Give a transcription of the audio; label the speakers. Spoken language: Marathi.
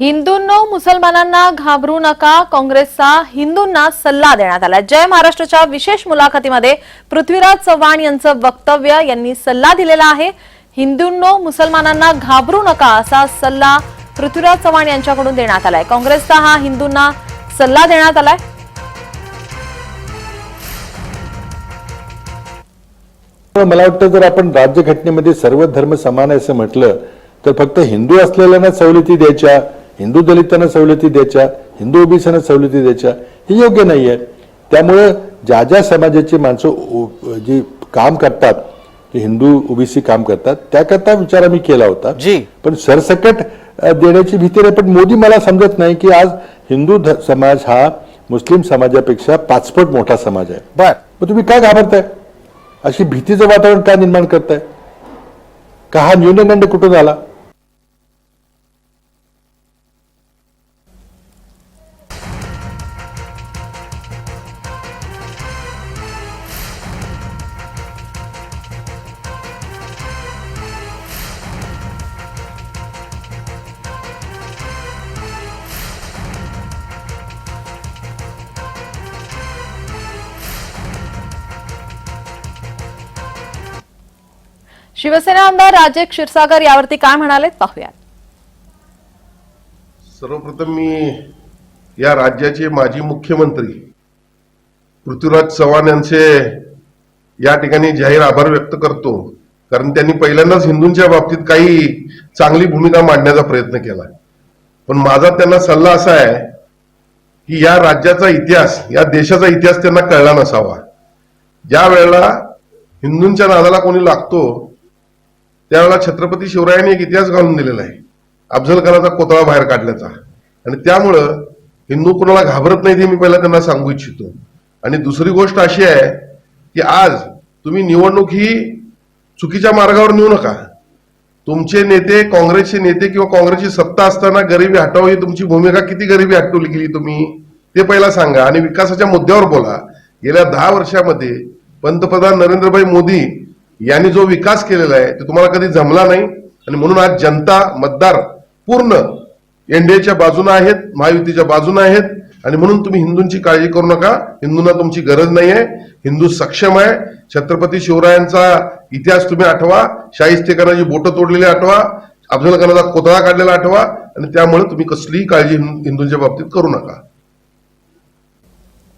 Speaker 1: हिंदूंनो मुसलमानांना घाबरू नका. काँग्रेसचा हिंदूंना सल्ला देण्यात आला. जय महाराष्ट्राच्या विशेष मुलाखतीमध्ये पृथ्वीराज चव्हाण यांचं वक्तव्य यांनी सल्ला दिलेला आहे. हिंदूंनो मुसलमानांना घाबरू नका असा सल्ला पृथ्वीराज चव्हाण यांच्याकडून देण्यात आलाय. काँग्रेसचा हा हिंदूंना सल्ला देण्यात आलाय.
Speaker 2: मला वाटतं जर आपण राज्यघटनेमध्ये सर्व धर्म समान आहे असं म्हटलं तर फक्त हिंदू असलेल्यांना सवलती द्यायच्या हिंदू दलितांना सवलती द्यायच्या हिंदू ओबीसींना सवलती द्यायच्या हे योग्य नाहीये. त्यामुळं ज्या ज्या समाजाची माणसं जी काम करतात हिंदू ओबीसी काम करतात त्याकरता विचार आम्ही केला होता.
Speaker 3: जी.
Speaker 2: पण सरसकट देण्याची भीती नाही. पण मोदी मला समजत नाही की आज हिंदू समाज हा मुस्लिम समाजापेक्षा पाचपट मोठा समाज आहे.
Speaker 3: बर.
Speaker 2: मग तुम्ही काय घाबरताय? अशी भीतीचं वातावरण का निर्माण करताय? का हा न्यूनगंड कुठून आला?
Speaker 1: शिवसेना आमदार राजे क्षीरसागर यावरती काय म्हणाले पाहूयात.
Speaker 4: सर्वप्रथम मी या राज्याचे माजी मुख्यमंत्री पृथ्वीराज चव्हाण यांचे या ठिकाणी जाहीर आभार व्यक्त करतो. कारण त्यांनी पहिल्यांदाच हिंदूंच्या बाबतीत काही चांगली भूमिका मांडण्याचा प्रयत्न केला. पण माझा त्यांना सल्ला असा आहे की या राज्याचा इतिहास या देशाचा इतिहास त्यांना कळला नसावा. ज्या वेळेला हिंदूंच्या नादाला कोणी लागतो त्यावेळेला छत्रपती शिवरायांनी एक इतिहास घालून दिलेला आहे. अफजल खानाचा कोतळा बाहेर काढल्याचा आणि त्यामुळं हिंदू कुणाला घाबरत नाही ते मी पहिला त्यांना सांगू इच्छितो. आणि दुसरी गोष्ट अशी आहे की आज तुम्ही निवडणूक ही चुकीच्या मार्गावर नेऊ नका. तुमचे नेते काँग्रेसचे नेते किंवा काँग्रेसची सत्ता असताना गरिबी हटाव ही तुमची भूमिका किती गरिबी हटवली गेली तुम्ही? ते पहिला सांगा. आणि विकासाच्या मुद्द्यावर बोला. गेल्या दहा वर्षामध्ये पंतप्रधान नरेंद्रभाई मोदी यांनी जो विकास केलेला आहे तो तुम्हाला कधी जमला नाही. आणि म्हणून आज जनता मतदार पूर्ण एनडीएच्या बाजूने आहेत महायुतीच्या बाजूने आहेत. आणि म्हणून तुम्ही हिंदूंची काळजी करू नका. हिंदूंना तुमची गरज नाही आहे हिंदू सक्षम आहे. छत्रपती शिवरायांचा इतिहास तुम्ही आठवा. शाहिस्तेकरांची बोटं तोडलेली आठवा. अफजल खानाचा कोतळा काढलेला आठवा. आणि त्यामुळे तुम्ही कसलीही काळजी हिंदूंच्या बाबतीत करू नका.